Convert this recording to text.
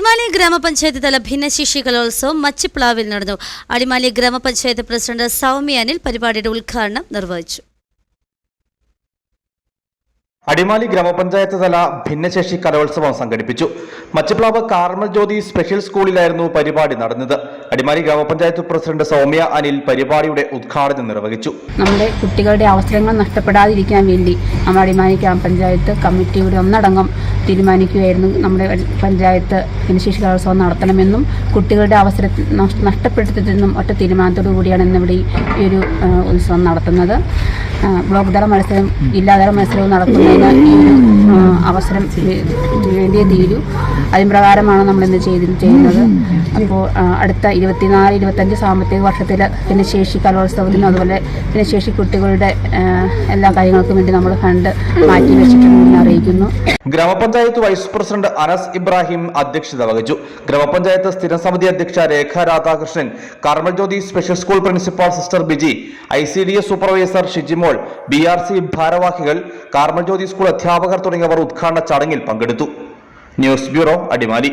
അടിമാലി ഗ്രാമപഞ്ചായത്ത് തല ഭിന്നശേഷി കലോത്സവം മച്ചിപ്ലാവിൽ നടന്നു. അടിമാലി ഗ്രാമപഞ്ചായത്ത് പ്രസിഡന്റ് സൗമ്യാനിൽ പരിപാടിയുടെ ഉദ്ഘാടനം നിർവഹിച്ചു. അടിമാലി ഗ്രാമപഞ്ചായത്ത് തല ഭിന്നശേഷി കലോത്സവം സംഘടിപ്പിച്ചു. മച്ചപ്ലാവ് കാർമൽ ജ്യോതി സ്പെഷ്യൽ സ്കൂളിലായിരുന്നു പരിപാടി നടന്നത്. അടിമാലി ഗ്രാമപഞ്ചായത്ത് പ്രസിഡന്റ് സൗമ്യ അനിൽ പരിപാടിയുടെ ഉദ്ഘാടനം നിർവഹിച്ചു. നമ്മുടെ കുട്ടികളുടെ അവസരങ്ങൾ നഷ്ടപ്പെടാതിരിക്കാൻ വേണ്ടി നമ്മുടെ അടിമാലി ഗ്രാമപഞ്ചായത്ത് കമ്മിറ്റിയുടെ ഒന്നടങ്കം തീരുമാനിക്കുകയായിരുന്നു നമ്മുടെ പഞ്ചായത്ത് ഭിന്നശേഷി കലോത്സവം നടത്തണമെന്നും കുട്ടികളുടെ അവസരം നഷ്- നഷ്ടപ്പെടുത്തരുതെന്നും ഒറ്റ തീരുമാനത്തോടു കൂടിയാണ് ഇന്നിവിടെ ഈ ഒരു ഉത്സവം നടത്തുന്നത്. ബ്ലോക്ക് തല മത്സരം ജില്ലാതല മത്സരവും നടത്തുന്നതിന് ഈ ഒരു അവസരം വേണ്ടിയേ തീരൂ. അതിൻ പ്രകാരമാണ് നമ്മളിന്ന് ചെയ്ത് ചെയ്യുന്നത്. അപ്പോൾ അടുത്ത ഇരുപത്തിനാല് ഇരുപത്തഞ്ച് സാമ്പത്തിക വർഷത്തിൽ ഭിന്നശേഷി കലോത്സവത്തിനും അതുപോലെ ഭിന്നശേഷി കുട്ടികളുടെ എല്ലാ കാര്യങ്ങൾക്കും വേണ്ടി നമ്മൾ ഫണ്ട് മാറ്റി വെച്ചിട്ടുണ്ടെന്ന് അറിയിക്കുന്നു. ഗ്രാമപഞ്ചായത്ത് വൈസ് പ്രസിഡന്റ് അനസ് ഇബ്രാഹിം അധ്യക്ഷത വഹിച്ചു. ഗ്രാമപഞ്ചായത്ത് സ്ഥിരം സമിതി അധ്യക്ഷ Rekha Radhakrishnan Karmajyothi special school principal sister Biji I C D S supervisor Shijimol B R C ഭാരവാഹികൾ കാർമജ്യോതി സ്കൂൾ അധ്യാപകർ തുടങ്ങിയവർ ഉദ്ഘാടന ചടങ്ങിൽ പങ്കെടുത്തു. News bureau Adimali.